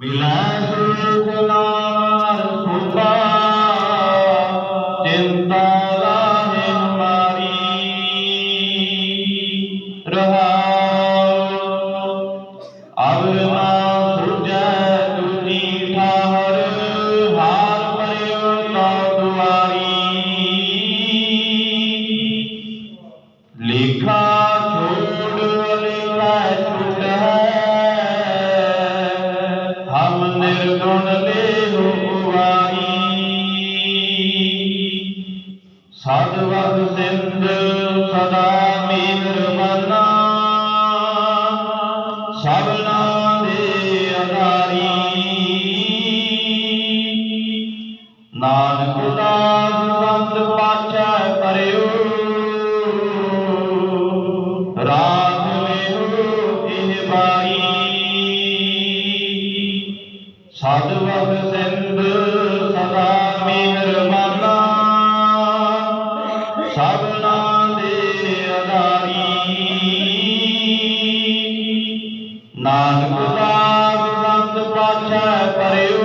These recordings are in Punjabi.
Milagre de la culpa, tenta ਹਮ ਨਿਰਗੁਣ ਦੇ ਰੂਪਾਈ ਸਾਧਵਗ ਸਿੰਧ ਸਦਾ ਮਿਹਰਬਾਨਾ ਸਭਨਾ ਦੇ ਅਧਾਰੀ ਨਾਨਕ ਦਾ ਸਤਿਵਰ ਸਿੰਧ ਸਦਾ ਮਿਹਰਮਾਨਾ ਸਭਨਾ ਦੇ ਅਧਾਰੀ ਨਾਨਕ ਦਾ ਸੰਤ ਪਾਛੈ ਪਰਿਓ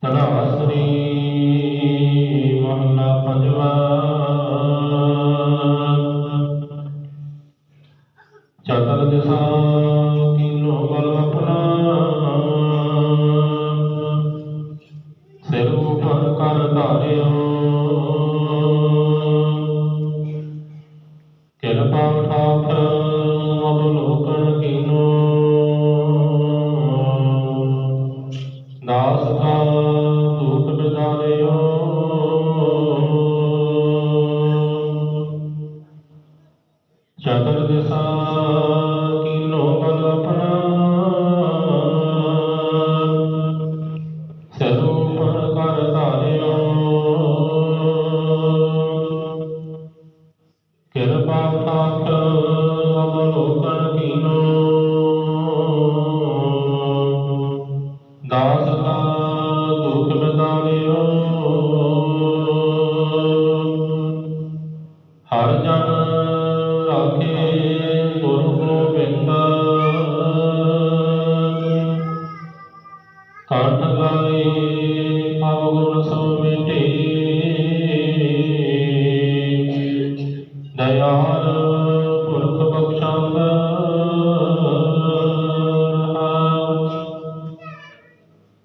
Tapi 陀佛 सदा नूतनदानयो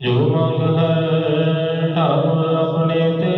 जो मंग है हम अपने ते